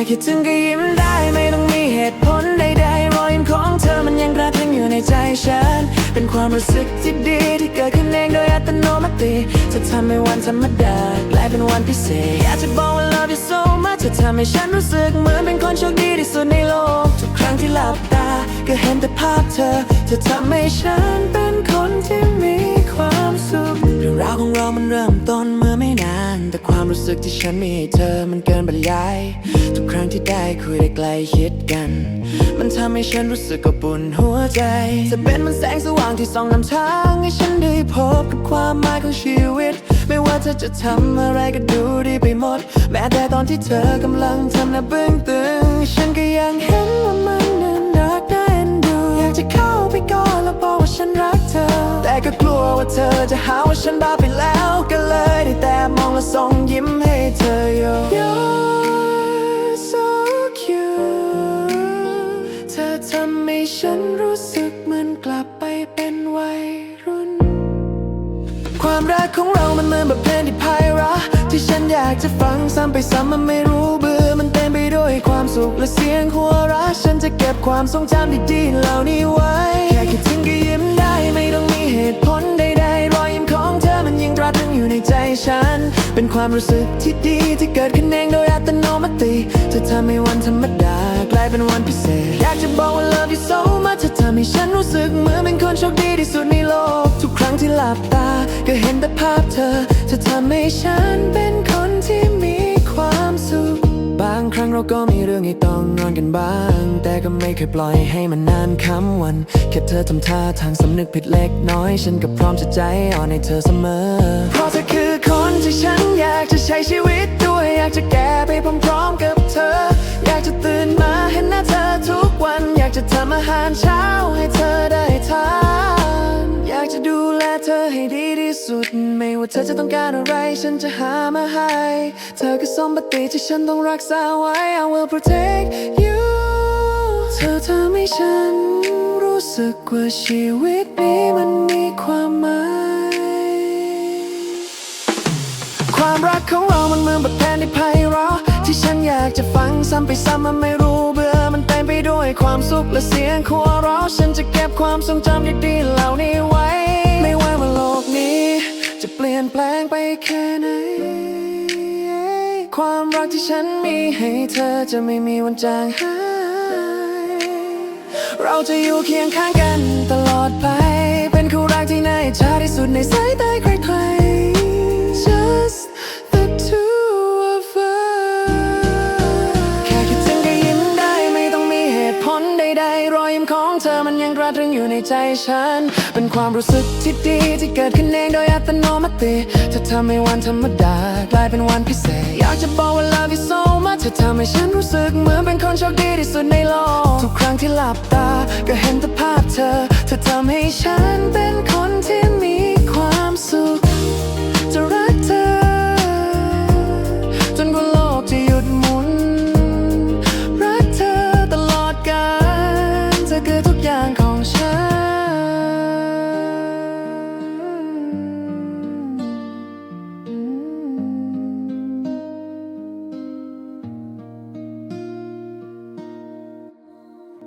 ค่คิดถึงก็ยิ้มได้ไม่ต้องมีเหตุผลใดๆรอยยิ้มของเธอมันยังกระทึงอยู่ในใจฉัน เป็นความรู้สึกที่ดีที่เกิดขึ้นเองโดยอัตโนมัติจะทำให้วันธรรมดากลายเป็นวันพิเศษอยากจะบอกว่า love you so much จะทำให้ฉันรู้สึกเหมือนเป็นคนโชคดีที่สุดในโลก ทุกครั้งที่หลับตาก็เห็นแต่ภาพเธอจะทำให้ฉันเป็นคนที่มีความสุขเรื่องราวของเรามันเริ่มต้นเมื่อไม่ แต่ความรู้สึกที่ฉันมีให้เธอมันเกินบรรยาย ทุกครั้งที่ได้คุยได้ใกล้ชิดกัน มันทำให้ฉันรู้สึกอบอุ่นหัวใจ จะเป็นมันแสงสว่างที่ส่องนำทาง ให้ฉันได้พบกับความหมายของชีวิต ไม่ว่าเธอจะทำอะไรก็ดูดีไปหมด แม้แต่ตอนที่เธอกำลังทำหน้าบึ้งตึง ฉันก็ยังเห็นว่ามันน่ารักน่าเอ็นดู อยากจะเข้าไปกอดแล้วบอกว่าฉันรักเธอ แต่ก็กลัวว่าเธอจะหาว่าฉันบ้าไปแล้วก็เลยได้แต่ำให้ฉันรู้สึกเหมือนกลับไปเป็นวัยรุ่น ความรักของเรามันเหมือนแบบเพลงที่ไพเราะที่ฉันอยากจะฟังซ้ำไปซ้ำมันไม่รู้เบื่อมันเต็มไปด้วยความสุขและเสียงหัวเราะฉันจะเก็บความทรงจำดีๆเหล่านี้ไว้ แค่คิดถึงก็ยิ้มได้ไม่ต้องมีเหตุผล ฉัน เป็นความรู้สึกที่ดีที่เกิดขึ้นเองโดยอัตโนมัติจะทำให้วันธรรมดากลายเป็นวันพิเศษ อยากจะบอกว่า love you so much จะทำให้ฉันรู้สึกเหมือนเป็นคนโชคดีที่สุดในโลก ทุกครั้งที่หลับตา ก็เห็นแต่ภาพเธอจะทำให้ฉันเป็นคนที่มีความสุขบางครั้งเราก็มีเรื่องให้ต้องนอนกันบ้าง แต่ก็ไม่เคยปล่อยให้มันนานค้ำวัน แค่เธอทำท่าทางสำนึกผิดเล็กน้อย ฉันก็พร้อมจะใจอ่อนให้เธอเสมอ เพราะเธอคือ พร้อมๆกับเธอ อยากจะตื่นมาเห็นหน้าเธอทุกวัน อยากจะทำอาหารเช้าให้เธอได้ทาน อยากจะดูแลเธอให้ดีที่สุด ไม่ว่าเธอจะต้องการอะไร ฉันจะหามาให้ เธอคือสมบัติที่ฉันต้องรักษาไว้ I will protect you เธอทำให้ฉันรู้สึกว่าชีวิตนี้มันมีความหมาย ความรักของเรามันเหมือนบทเพลงที่ไพเราะ อยากจะฟังซ้ำไปซ้ำมันไม่รู้เบื่อมันเต็มไปด้วยความสุขและเสียงหัวเราะฉันจะเก็บความทรงจำดีๆเหล่านี้ไว้ ไม่ว่าว่าโลกนี้ จะเปลี่ยนแปลงไปแค่ไหน ความรักที่ฉันมีให้เธอจะไม่มีวันจางหาย เราจะอยู่เคียงข้างกันตลอดไป เป็นคู่รักที่น่าอิจฉาที่สุดในสาย รอยยิ้มของเธอมันยังตราตรึงอยู่ในใจฉัน เป็นความรู้สึกที่ดีที่เกิดขึ้นเองโดยอัตโนมัติจะทำให้วันธรรมดากลายเป็นวันพิเศษ อยากจะบอกว่า love you so much จะทำให้ฉันรู้สึกเหมือนเป็นคนโชคดีที่สุดในโลก ทุกครั้งที่หลับตาก็เห็นแต่ภาพเธอ เธอทำให้ฉันเป็นคนที่มีความสุข